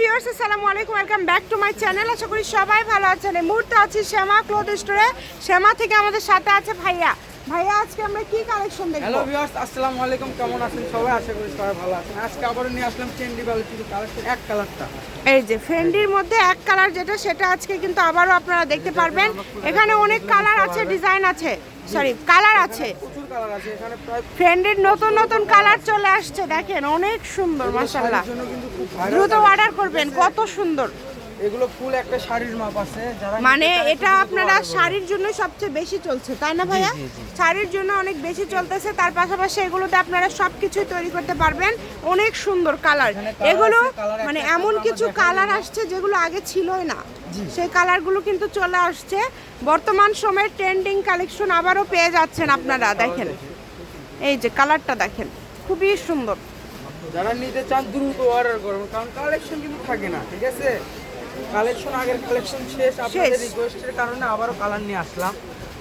Viewers আসসালামু আলাইকুম welcome back to my channel আশা করি সবাই ভালো আছেন। এই মুহূর্তে আছি শ্যামা ক্লোথ স্টোরে শ্যামা থেকে আমাদের সাথে আছে ভাইয়া। ভাইয়া, আজকে আমরা কি কালেকশন দেখব? হ্যালো ভিউয়ার্স আসসালামু আলাইকুম, কেমন আছেন সবাই? আশা করি সবাই ভালো আছেন। আজকে আবার নিয়ে আসলাম চেন্ডি ভালো কিছু কালেকশন এক কালারটা এই যে ফেন্ডির মধ্যে এক কালার যেটা সেটা আজকে কিন্তু আবারও আপনারা দেখতে পারবেন। এখানে অনেক কালার আছে ডিজাইন আছে। সরি কালার আছে। ফ্রেন্ডের নতুন নতুন কালার চলে আসছে দেখেন অনেক সুন্দর ভালো দ্রুত অর্ডার করবেন কত সুন্দর। এগুলো ফুল একটা শাড়ির মাপ আছে যারা মানে এটা আপনারা শাড়ির জন্য সবচেয়ে বেশি চলছে তাই না ভাইয়া। শাড়ির জন্য অনেক বেশি চলতেছে তার পাশাপাশি এগুলোতে আপনারা সব কিছুই তৈরি করতে পারবেন অনেক সুন্দর কালার। এগুলো মানে এমন কিছু কালার আসছে যেগুলো আগে ছিলই না। সেই কালারগুলো কিন্তু চলে আসছে। বর্তমান সময়ে ট্রেন্ডিং কালেকশন আবারও পেয়ে যাচ্ছেন আপনারা দেখেন। এই যে কালারটা দেখেন খুবই সুন্দর। যারা নিতে চান দ্রুত অর্ডার করবেন কারণ কালেকশন কিন্তু থাকে না ঠিক আছে? কালেকশন আগের কালেকশন শেষ আপনাদের রিকোয়েস্টের কারণে আবারও কালার নিয়ে আসলাম।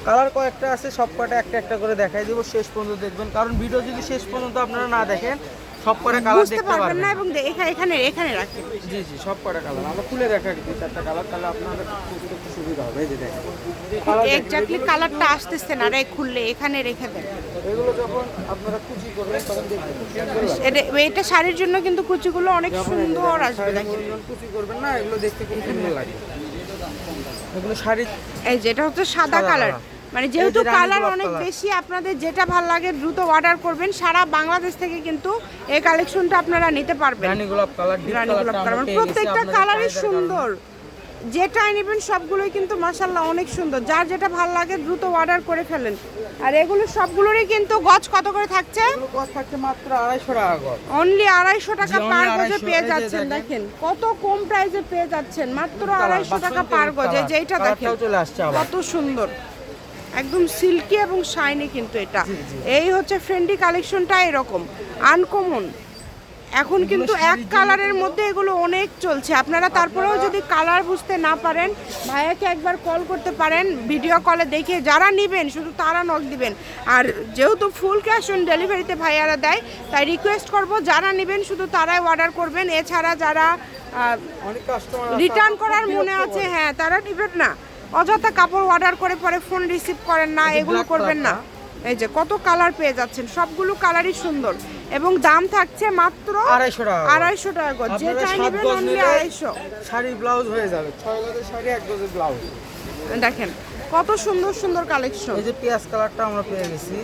কালার কয়েকটা আছে সব কয়টা একটা একটা করে দেখাই দেবো শেষ পর্যন্ত দেখবেন। কারণ ভিডিও যদি শেষ পর্যন্ত আপনারা না দেখেন সব কটা কালার দেখতে পারবেন না এবং এখানে এখানে রাখেন। জি জি সব কটা কালার আমরা খুলে দেখাই দুই চারটা কালার তাহলে আপনাদের বুঝতে একটু সুবিধা হবে যে দেখেন। এক্স্যাক্টলি কালারটা আসতেছে না রে খুললে এখানে রেখে দেন। এগুলো আপনারা কুচি করবেন তখন দেখবেন। এটা এটা শাড়ির জন্য কিন্তু কুচিগুলো অনেক সুন্দর আসবে দেখেন। কুচি করবেন না এগুলো দেখতে খুব সুন্দর লাগে। এগুলো শাড়ি এই যেটা হচ্ছে সাদা কালার। মানে যেহেতু কালার অনেক বেশি আপনাদের যেটা ভালো লাগে দ্রুত অর্ডার করবেন। সারা বাংলাদেশ থেকে কিন্তু এই কালেকশনটা আপনারা নিতে পারবেন। রানী গোলাপ কালার গেছি। প্রত্যেকটা কালারই সুন্দর। যেটাই নেবেন সবগুলোই কিন্তু মাসাল্লাহ অনেক সুন্দর। যার যেটা ভালো লাগে দ্রুত অর্ডার করে ফেলেন। আর এগুলো সবগুলোরই কিন্তু গজ কত করে থাকছে? কস্ট থাকছে মাত্র আড়াইশো টাকা গজ। অনলি আড়াইশো টাকা পার গজে পেয়ে যাচ্ছেন দেখেন। কত কম প্রাইসে পেয়ে যাচ্ছেন। মাত্র আড়াইশো টাকা পার গজে। যেইটা দেখেন। কত সুন্দর। একদম সিল্কি এবং শাইনি কিন্তু এটা। এই হচ্ছে ফ্রেন্ডি কালেকশনটা এরকম। আনকমন এখন কিন্তু এক কালারের মধ্যে এগুলো অনেক চলছে। আপনারা তারপরেও যদি কালার বুঝতে না পারেন ভাইয়াকে একবার কল করতে পারেন ভিডিও কলে দেখে যারা নেবেন শুধু তারা নক দিবেন। আর যেহেতু ফুল ক্যাশ অন ডেলিভারিতে ভাইয়ারা দেয় তাই রিকোয়েস্ট করব যারা নেবেন শুধু তারাই অর্ডার করবেন। এছাড়া যারা রিটার্ন করার মনে আছে হ্যাঁ তারা নেবেন না। অযথা কাপড় অর্ডার করে পরে ফোন রিসিভ করেন না এগুলো করবেন না। এই যে কত কালার পেয়ে যাচ্ছেন সবগুলো কালারই সুন্দর। এবং দাম থাকছে মাত্র আড়াইশো টাকা আড়াইশো টাকা গজ যেটা নেবেন অনলি আড়াইশো। শাড়ি ব্লাউজ হয়ে যাবে। ছয় গজের শাড়ি এক গজের ব্লাউজ দেখেন কত সুন্দর সুন্দর কালেকশন এই যে পেঁয়াজ কালারটা আমরা পেয়ে গেছি।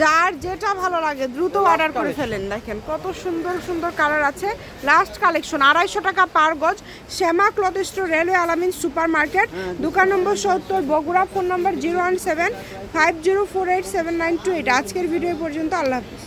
যার যেটা ভালো লাগে দ্রুত অর্ডার করে ফেলেন। দেখেন কত সুন্দর সুন্দর কালার আছে। লাস্ট কালেকশন আড়াইশো টাকা পার গজ। Shyama cloth store railway Alamin super market দোকান নম্বর সত্তর Bogura phone number zero one seven five zero four eight seven nine two eight. আজকের ভিডিও পর্যন্ত আল্লাহ হাফিজ।